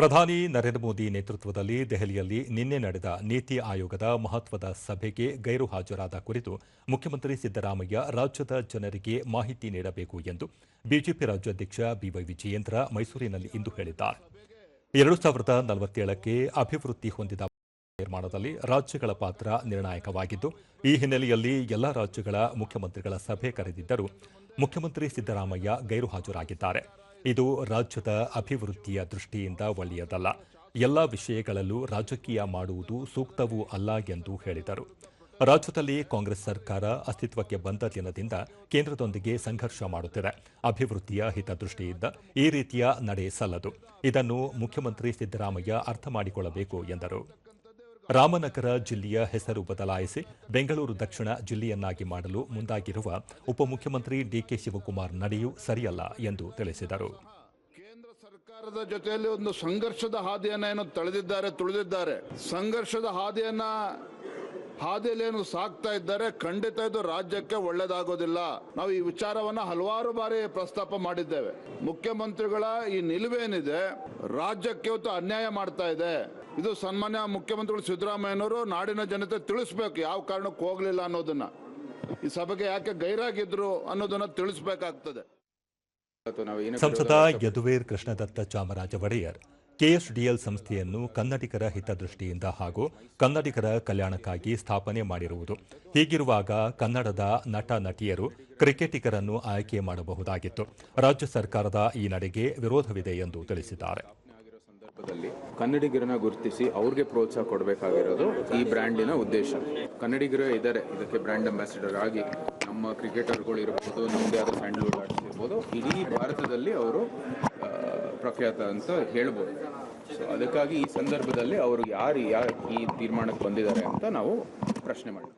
ಪ್ರಧಾನಿ ನರೇಂದ್ರ ಮೋದಿ ನೇತೃತ್ವದಲ್ಲಿ ದೆಹಲಿಯಲ್ಲಿ ನಿನ್ನೆ ನಡೆದ ನೀತಿ ಆಯೋಗದ ಮಹತ್ವದ ಸಭೆಗೆ ಗೈರು ಹಾಜರಾದ ಕುರಿತು ಮುಖ್ಯಮಂತ್ರಿ ಸಿದ್ದರಾಮಯ್ಯ ರಾಜ್ಯದ ಜನರಿಗೆ ಮಾಹಿತಿ ನೀಡಬೇಕು ಎಂದು ಬಿಜೆಪಿ ರಾಜ್ಯಾಧ್ಯಕ್ಷ ಬಿವೈ ವಿಜಯೇಂದ್ರ ಮೈಸೂರಿನಲ್ಲಿ ಇಂದು ಹೇಳಿದ್ದಾರೆ. ಎರಡು ಸಾವಿರದ ನಲವತ್ತೇಳಕ್ಕೆ ಅಭಿವೃದ್ಧಿ ಹೊಂದಿದ ನಿರ್ಮಾಣದಲ್ಲಿ ರಾಜ್ಯಗಳ ಪಾತ್ರ ನಿರ್ಣಾಯಕವಾಗಿದ್ದು, ಈ ಹಿನ್ನೆಲೆಯಲ್ಲಿ ಎಲ್ಲ ರಾಜ್ಯಗಳ ಮುಖ್ಯಮಂತ್ರಿಗಳ ಸಭೆ ಕರೆದಿದ್ದರೂ ಮುಖ್ಯಮಂತ್ರಿ ಸಿದ್ದರಾಮಯ್ಯ ಗೈರು ಹಾಜರಾಗಿದ್ದಾರೆ. ಇದು ರಾಜ್ಯದ ಅಭಿವೃದ್ಧಿಯ ದೃಷ್ಟಿಯಿಂದ ಒಳ್ಳೆಯದಲ್ಲ. ಎಲ್ಲ ವಿಷಯಗಳಲ್ಲೂ ರಾಜಕೀಯ ಮಾಡುವುದು ಸೂಕ್ತವೂ ಅಲ್ಲ ಎಂದು ಹೇಳಿದರು. ರಾಜ್ಯದಲ್ಲಿ ಕಾಂಗ್ರೆಸ್ ಸರ್ಕಾರ ಅಸ್ತಿತ್ವಕ್ಕೆ ಬಂದ ದಿನದಿಂದ ಕೇಂದ್ರದೊಂದಿಗೆ ಸಂಘರ್ಷ ಮಾಡುತ್ತಿದೆ. ಅಭಿವೃದ್ಧಿಯ ಹಿತದೃಷ್ಟಿಯಿಂದ ಈ ರೀತಿಯ ನಡೆ ಸಲ್ಲದು. ಇದನ್ನು ಮುಖ್ಯಮಂತ್ರಿ ಸಿದ್ದರಾಮಯ್ಯ ಅರ್ಥ ಮಾಡಿಕೊಳ್ಳಬೇಕು ಎಂದರು. ರಾಮನಗರ ಜಿಲ್ಲೆಯ ಹೆಸರು ಬದಲಾಯಿಸಿ ಬೆಂಗಳೂರು ದಕ್ಷಿಣ ಜಿಲ್ಲೆಯನ್ನಾಗಿ ಮಾಡಲು ಮುಂದಾಗಿರುವ ಉಪಮುಖ್ಯಮಂತ್ರಿ ಡಿಕೆ ಶಿವಕುಮಾರ್ ನಡೆಯು ಸರಿಯಲ್ಲ ಎಂದು ತಿಳಿಸಿದರು. ಕೇಂದ್ರ ಸರ್ಕಾರದ ಜೊತೆಯಲ್ಲಿ ಒಂದು ಸಂಘರ್ಷದ ಹಾದಿಯನ್ನ ಏನು ತಳೆದಿದ್ದಾರೆ, ತುಳಿದಿದ್ದಾರೆ. ಸಂಘರ್ಷದ ಹಾದಿಯನ್ನ ಹಾದಿಯಲ್ಲಿ ಏನು ಸಾಕ್ತಾ ಇದ್ದಾರೆ ಖಂಡಿತ ಇದು ರಾಜ್ಯಕ್ಕೆ ಒಳ್ಳೇದಾಗೋದಿಲ್ಲ. ನಾವು ಈ ವಿಚಾರವನ್ನ ಹಲವಾರು ಬಾರಿ ಪ್ರಸ್ತಾಪ ಮಾಡಿದ್ದೇವೆ. ಮುಖ್ಯಮಂತ್ರಿಗಳ ಈ ನಿಲುವೇನಿದೆ, ರಾಜ್ಯಕ್ಕೆ ಇವತ್ತು ಅನ್ಯಾಯ ಮಾಡ್ತಾ ಇದೆ. ಇದು ಸನ್ಮಾನ್ಯ ಮುಖ್ಯಮಂತ್ರಿಗಳು ಸಿದ್ದರಾಮಯ್ಯನವರು ನಾಡಿನ ಜನತೆ ತಿಳಿಸ್ಬೇಕು, ಯಾವ ಕಾರಣಕ್ಕೆ ಹೋಗ್ಲಿಲ್ಲ ಅನ್ನೋದನ್ನ. ಈ ಸಭೆಗೆ ಯಾಕೆ ಗೈರಾಗಿದ್ರು ಅನ್ನೋದನ್ನ ತಿಳಿಸ್ಬೇಕಾಗ್ತದೆ. ಸಂಸದ ಯದುವೀರ್ ಕೃಷ್ಣದತ್ತ ಚಾಮರಾಜ ಒಡೆಯರ್. ಕೆಎಸ್ಡಿಎಲ್ ಸಂಸ್ಥೆಯನ್ನು ಕನ್ನಡಿಗರ ಹಿತದೃಷ್ಟಿಯಿಂದ ಹಾಗೂ ಕನ್ನಡಿಗರ ಕಲ್ಯಾಣಕ್ಕಾಗಿ ಸ್ಥಾಪನೆ ಮಾಡಿರುವುದು. ಹೀಗಿರುವಾಗ ಕನ್ನಡದ ನಟ ನಟಿಯರು ಕ್ರಿಕೆಟಿಗರನ್ನು ಆಯ್ಕೆ ಮಾಡಬಹುದಾಗಿತ್ತು. ರಾಜ್ಯ ಸರ್ಕಾರದ ಈ ನಡೆಗೆ ವಿರೋಧವಿದೆ ಎಂದು ತಿಳಿಸಿದ್ದಾರೆ. ಕನ್ನಡಿಗರನ್ನ ಗುರುತಿಸಿ ಅವ್ರಿಗೆ ಪ್ರೋತ್ಸಾಹ ಕೊಡಬೇಕಾಗಿರೋದು ಈ ಬ್ರ್ಯಾಂಡಿನ ಉದ್ದೇಶ. ಕನ್ನಡಿಗರೇ ಇದ್ದಾರೆ, ಇದಕ್ಕೆ ಬ್ರ್ಯಾಂಡ್ ಅಂಬಾಸಿಡರ್ ಆಗಿ ನಮ್ಮ ಕ್ರಿಕೆಟರ್ಗಳು ಇರ್ಬೋದು ನಮ್ಮದೇ ಆದ ಸ್ಯಾಂಡಲ್ವುಡ್ ಆಡಿಸಿರ್ಬೋದು ಇಡೀ ಭಾರತದಲ್ಲಿ ಅವರು ಪ್ರಖ್ಯಾತ ಅಂತ ಹೇಳ್ಬೋದು. ಸೊ ಅದಕ್ಕಾಗಿ ಈ ಸಂದರ್ಭದಲ್ಲಿ ಅವರು ಯಾರು ಯಾ ಈ ತೀರ್ಮಾನಕ್ಕೆ ಬಂದಿದ್ದಾರೆ ಅಂತ ನಾವು ಪ್ರಶ್ನೆ ಮಾಡಿದ್ವಿ